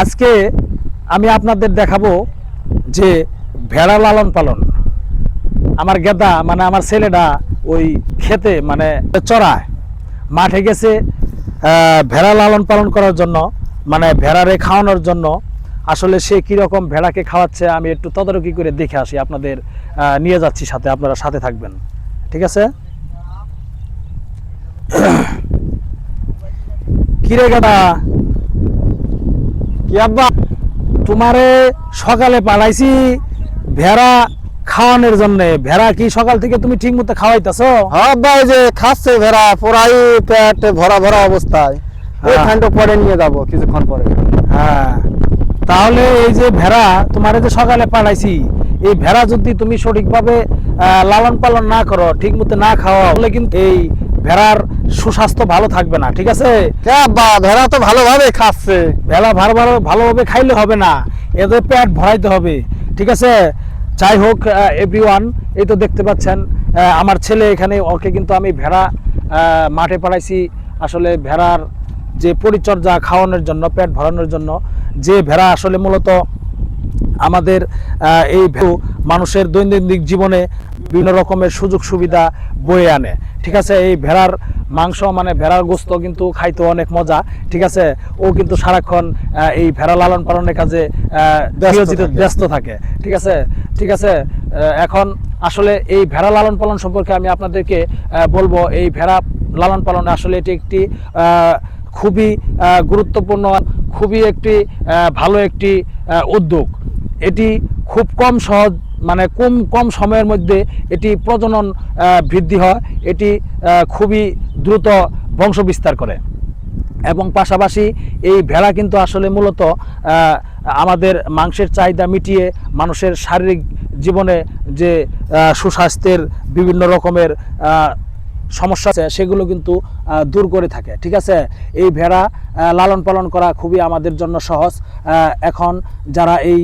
আজকে আমি আপনাদের দেখাবো যে ভেড়া লালন পালন। আমার গেদা মানে আমার ছেলেটা ওই খেতে মানে চড়ায়। মাঠে গেছে ভেড়া লালন পালন করার জন্য মানে ভেড়ারে খাওয়ানোর জন্য। আসলে সে কীরকম ভেড়াকে খাওয়াচ্ছে আমি একটু তদারকি করে দেখে আসি, আপনাদের নিয়ে যাচ্ছি সাথে, আপনারা সাথে থাকবেন। ঠিক আছে? কিরে গেদা? কি আব্বা তোমারে সকালে পাঠাইছি ভেড়া খাওয়ানোর জন্য। ভেড়া কি সকাল থেকে তুমি ঠিক মতো খাওয়াইতেছো? হ্যাঁ ভাই যে খাচ্ছে ভেড়া পুরাই পেট ভরা ভরা অবস্থায়। ওই হ্যাঁ। ঠান্ডা পরে নিয়ে যাব কিছুক্ষণ পরে। হ্যাঁ। তাহলে এই যে ভেড়া তোমার যে সকালে পাঠাইছি এই ভেড়া যদি তুমি সঠিকভাবে লালন পালন না করো ঠিক মতো না খাওয়া তাহলে কিন্তু এই ভেড়ার সুস্বাস্থ্য ভালো থাকবে না ঠিক আছে? ভেড়া তো ভালোভাবে খাচ্ছে। ভেড়া ভালো ভালো ভালোভাবে খাইলে হবে না এদের পেট ভরাইতে হবে ঠিক আছে? যাই হোক এভরি ওয়ান এই তো দেখতে পাচ্ছেন আমার ছেলে এখানে ওকে কিন্তু আমি ভেড়া মাঠে পাঠাইছি। আসলে ভেড়ার যে পরিচর্যা খাওয়ানোর জন্য পেট ভরানোর জন্য যে ভেড়া আসলে মূলত আমাদের এই মানুষের দৈনন্দিন জীবনে বিভিন্ন রকমের সুযোগ সুবিধা বয়ে আনে। ঠিক আছে? এই ভেড়ার মাংস মানে ভেড়ার গোস্ত কিন্তু খাইতে অনেক মজা। ঠিক আছে? ও কিন্তু সারাক্ষণ এই ভেড়া লালন পালনের কাজে। ব্যস্ত থাকে। ঠিক আছে? ঠিক আছে? এখন আসলে এই ভেড়া লালন পালন সম্পর্কে আমি আপনাদেরকে বলব এই ভেড়া লালন পালন আসলে এটি একটি খুবই গুরুত্বপূর্ণ খুবই একটি ভালো একটি উদ্যোগ। এটি খুব কম সহজ মানে কম কম সময়ের মধ্যে এটি প্রজনন বৃদ্ধি হয়। এটি খুবই দ্রুত বংশ বিস্তার করে। এবং পাশাপাশি এই ভেড়া কিন্তু আসলে মূলত আমাদের মাংসের চাহিদা মিটিয়ে মানুষের শারীরিক জীবনে যে সুস্বাস্থ্যের বিভিন্ন রকমের সমস্যা আছে, সেগুলো কিন্তু দূর করে থাকে, ঠিক আছে? এই ভেড়া লালন পালন করা খুবই আমাদের জন্য সহজ। এখন যারা এই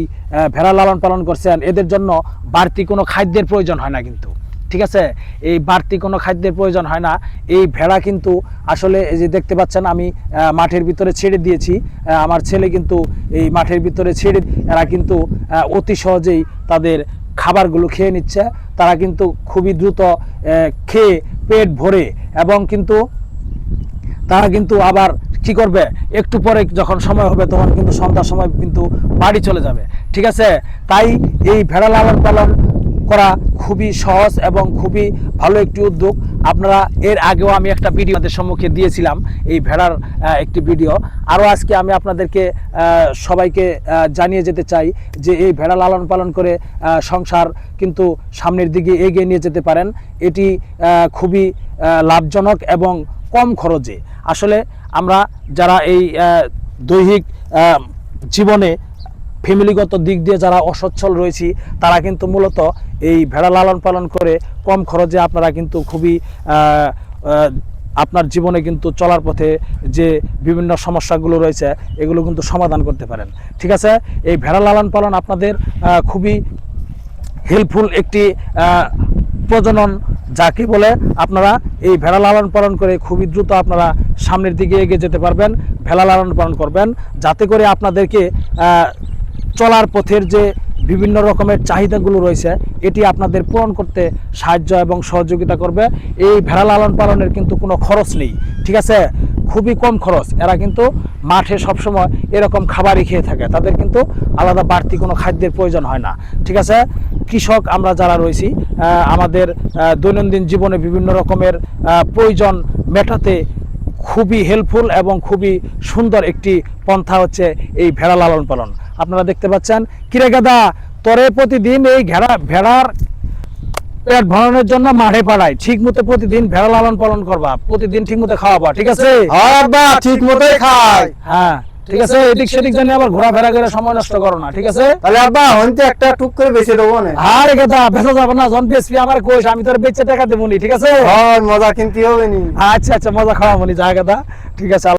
ভেড়া লালন পালন করছেন, এদের জন্য বাড়তি কোনো খাদ্যের প্রয়োজন হয় না কিন্তু, ঠিক আছে? এই বাড়তি কোনো খাদ্যের প্রয়োজন হয় না। এই ভেড়া কিন্তু আসলে এই যে দেখতে পাচ্ছেন, আমি মাঠের ভিতরে ছেড়ে দিয়েছি। আমার ছেলে কিন্তু এই মাঠের ভিতরে ছেড়ে, এরা কিন্তু অতি সহজেই তাদের খাবারগুলো খেয়ে নিচ্ছে। তারা কিন্তু খুবই দ্রুত খেয়ে পেট ভরে এবং কিন্তু তারা কিন্তু আবার কি করবে? একটু পরে যখন সময় হবে তখন কিন্তু সন্ধ্যার সময় কিন্তু বাড়ি চলে যাবে। ঠিক আছে? তাই এই ভেড়া লালন পালন করা খুবই সহজ এবং খুবই ভালো একটি উদ্যোগ। আপনারা এর আগেও আমি একটা ভিডিও আপনাদের সম্মুখে দিয়েছিলাম, এই ভেড়ার একটি ভিডিও। আরও আজকে আমি আপনাদেরকে সবাইকে জানিয়ে যেতে চাই যে এই ভেড়া লালন পালন করে সংসার কিন্তু সামনের দিকে এগিয়ে নিয়ে যেতে পারেন। এটি খুবই লাভজনক এবং কম খরচে। আসলে আমরা যারা এই দৈহিক জীবনে ফ্যামিলিগত দিক দিয়ে যারা অসচ্ছল রয়েছি, তারা কিন্তু মূলত এই ভেড়া লালন পালন করে কম খরচে আপনারা কিন্তু খুবই আপনার জীবনে কিন্তু চলার পথে যে বিভিন্ন সমস্যাগুলো রয়েছে, এগুলো কিন্তু সমাধান করতে পারেন। ঠিক আছে? এই ভেড়া লালন পালন আপনাদের খুবই হেল্পফুল একটি প্রজনন যাকে বলে, আপনারা এই ভেড়া লালন পালন করে খুবই দ্রুত আপনারা সামনের দিকে এগিয়ে যেতে পারবেন, ভেড়া লালন পালন করবেন, যাতে করে আপনাদেরকে চলার পথের যে বিভিন্ন রকমের চাহিদাগুলো রয়েছে, এটি আপনাদের পূরণ করতে সাহায্য এবং সহযোগিতা করবে। এই ভেড়া লালন পালনের কিন্তু কোনো খরচ নেই, ঠিক আছে? খুবই কম খরচ। এরা কিন্তু মাঠে সবসময় এরকম খাবারই খেয়ে থাকে। তাদের কিন্তু আলাদা বাড়তি কোনো খাদ্যের প্রয়োজন হয় না, ঠিক আছে? কৃষক আমরা যারা রয়েছি আমাদের দৈনন্দিন জীবনে বিভিন্ন রকমের প্রয়োজন মেটাতে খুবই হেল্পফুল এবং খুবই সুন্দর একটি পন্থা হচ্ছে এই ভেড়া লালন পালন। আপনারা দেখতে পাচ্ছেন। কিরে গাদা তোরে প্রতিদিন এই ঘেরা ভেড়ার পেট ভরানোর জন্য মাঠে পাড়ায় ঠিক মতো প্রতিদিন ভেড়া লালন পালন করবা। প্রতিদিন ঠিক মতো খাওয়াবা ঠিক আছে? ঠিক মতোই হ্যাঁ ঠিক আছে? এদিক সেদিক জানি আবার ঘোরাফেরা করে সময় নষ্ট করো না ঠিক আছে? তাহলে আব্বা হইতে একটা টুক করে বেশি দেবো না। আরে গাদা বেচা যাবে না জন আমার কোষ আমি তোর বেচে টাকা দেবো ঠিক আছে? মজা কিনতে হবে নি। আচ্ছা আচ্ছা মজা খাওয়াবো নি যা গাদা ঠিক আছে